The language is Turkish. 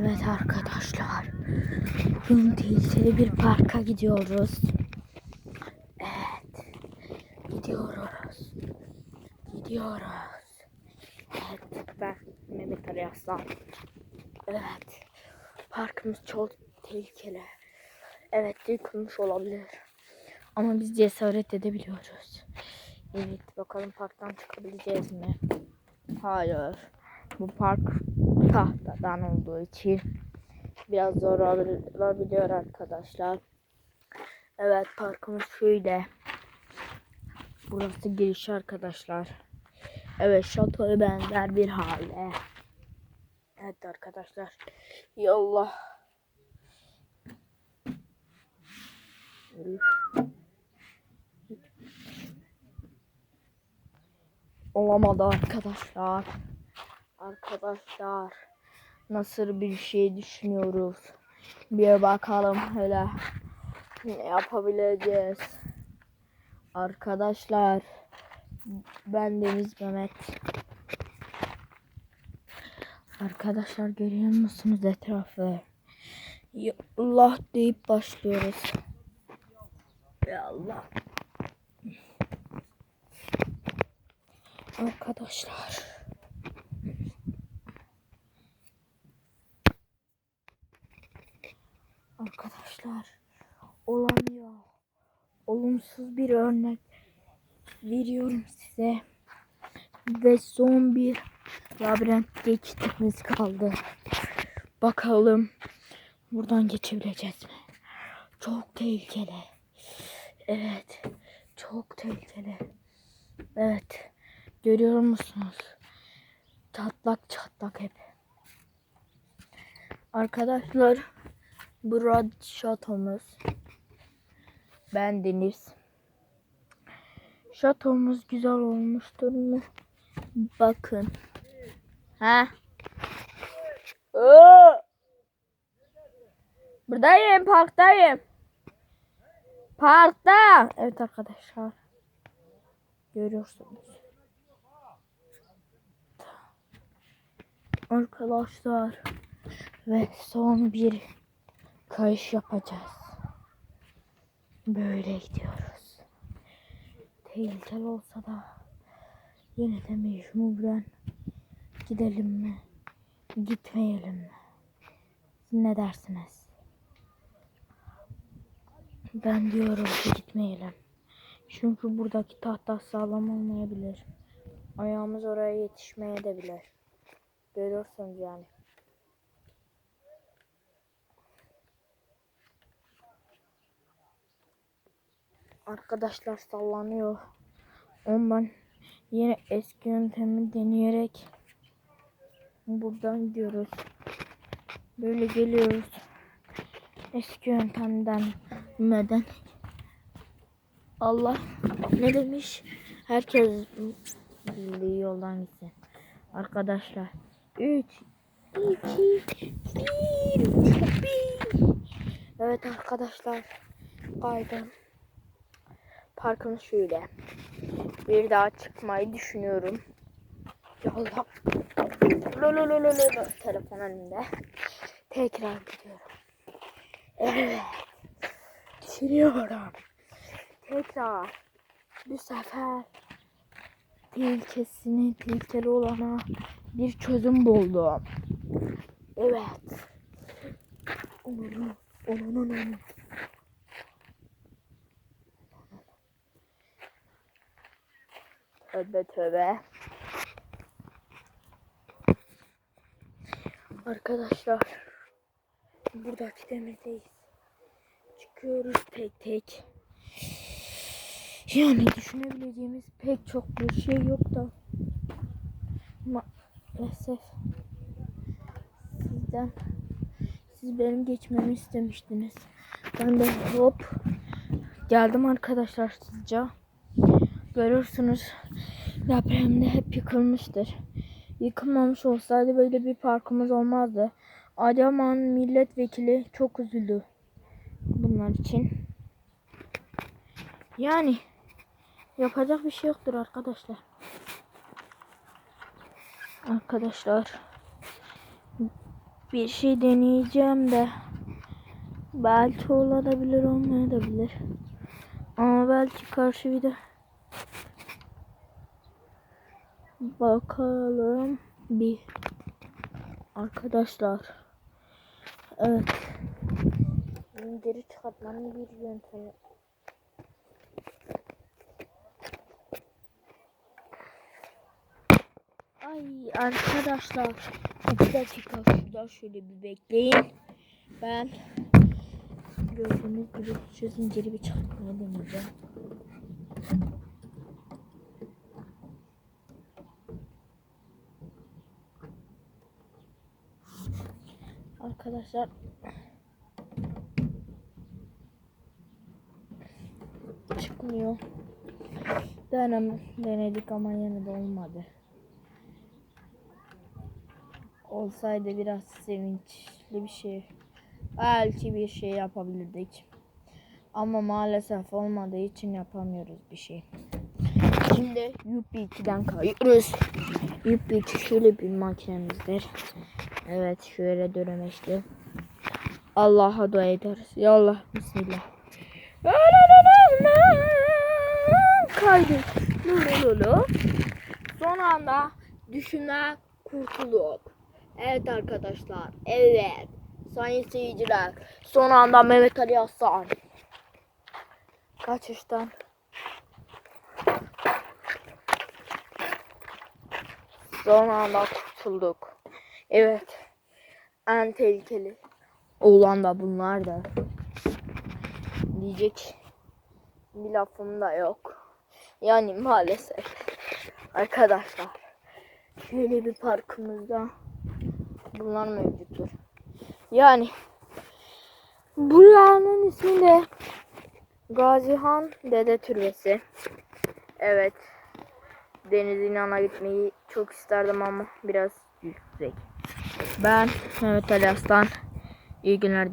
Evet arkadaşlar. Bugün tehlikeli bir parka gidiyoruz. Evet. Gidiyoruz. Gidiyoruz. Evet. Ben Mehmet Ali Aslan. Evet. Parkımız çok tehlikeli. Evet yıkılmış olabilir. Ama biz cesaret edebiliyoruz. Evet bakalım parktan çıkabileceğiz mi? Hayır. Bu park tahtadan olduğu için biraz zor olabil- olabiliyor arkadaşlar. Evet parkımız şöyle. Burası giriş arkadaşlar. Evet şatoya benzer bir hale. Evet arkadaşlar. Yallah. Olamadı arkadaşlar. Arkadaşlar nasıl bir şey düşünüyoruz? Bir bakalım hele ne yapabileceğiz? Arkadaşlar ben Deniz Mehmet. Arkadaşlar görüyor musunuz etrafı? Ya Allah deyip başlıyoruz. Ya Allah. Arkadaşlar. Arkadaşlar olamıyor. Olumsuz bir örnek veriyorum size. Ve son bir labirent geçitimiz kaldı. Bakalım buradan geçebileceğiz mi? Çok tehlikeli. Evet. Çok tehlikeli. Evet. Görüyor musunuz? Çatlak çatlak hep. Arkadaşlar Burada şatomuz. Ben Deniz. Şatomuz güzel olmuştur mu? Bakın. Ha? Oo! Buradayım, parktayım. Parkta. Evet arkadaşlar. Görüyorsunuz. Arkadaşlar ve son bir kayış yapacağız. Böyle gidiyoruz. Tehlikeli olsa da yine de mecburen gidelim mi? Gitmeyelim mi? Ne dersiniz? Ben diyorum ki gitmeyelim. Çünkü buradaki tahta sağlam olmayabilir. Ayağımız oraya yetişmeye de bilir. Görüyorsunuz yani. Arkadaşlar sallanıyor. Ondan yine eski yöntemi deneyerek buradan gidiyoruz. Böyle geliyoruz. Eski yöntemden neden? Allah ne demiş? Herkes bildiği yoldan gitsin. Arkadaşlar 3 2 1 Evet arkadaşlar kaydım. Parkımız şöyle. Bir daha çıkmayı düşünüyorum. Yallah. Lo lo lo lo lo lo. Telefon önünde. Tekrar gidiyorum. Evet. Düşünüyorum. Tekrar. Bu sefer tehlikesini, tehlikeli olana bir çözüm buldum. Evet. Onun, onun, onun. Tövbe tövbe. Arkadaşlar buradaki demedeyiz. Çıkıyoruz tek tek. Yani düşünebileceğimiz pek çok bir şey yok da maalesef sizden siz benim geçmemi istemiştiniz. Ben de hop geldim arkadaşlar sizce. Görürsünüz depremde hep yıkılmıştır. Yıkılmamış olsaydı böyle bir parkımız olmazdı. Adıyaman milletvekili çok üzüldü bunlar için. Yani yapacak bir şey yoktur arkadaşlar. Arkadaşlar bir şey deneyeceğim de belki olabilir olmayabilir. Ama belki karşı de bakalım bir arkadaşlar. Evet. Geri çıkartmanın bir yöntemi. Ay arkadaşlar bir dakika şurada şöyle bir bekleyin. Ben gördüğünüz gibi şu zinciri bir çıkartmaya deneyeceğim. Arkadaşlar çıkmıyor. Denem, denedik ama yine de olmadı. Olsaydı biraz sevinçli bir şey. Belki bir şey yapabilirdik. Ama maalesef olmadığı için yapamıyoruz bir şey. Şimdi UP2'den kayıyoruz. UP2 şöyle bir makinemizdir. Evet şöyle dönemeçli. Allah'a dua ederiz. Ya Allah bismillah. Kaydı. Lulu Son anda düşünme kurtulduk. Evet arkadaşlar. Evet. Sayın seyirciler. Son anda Mehmet Ali Hasan. Kaçıştan. Son anda kurtulduk. Evet. En tehlikeli olan da bunlar da. Diyecek bir lafım da yok. Yani maalesef. Arkadaşlar. Şöyle bir parkımızda bunlar mevcuttur. Yani buranın ismi de Gazihan Dede Türbesi. Evet. Deniz İnan'a gitmeyi çok isterdim ama biraz yüksek. Ben Mehmet Ali Aslan. İyi günler dilerim.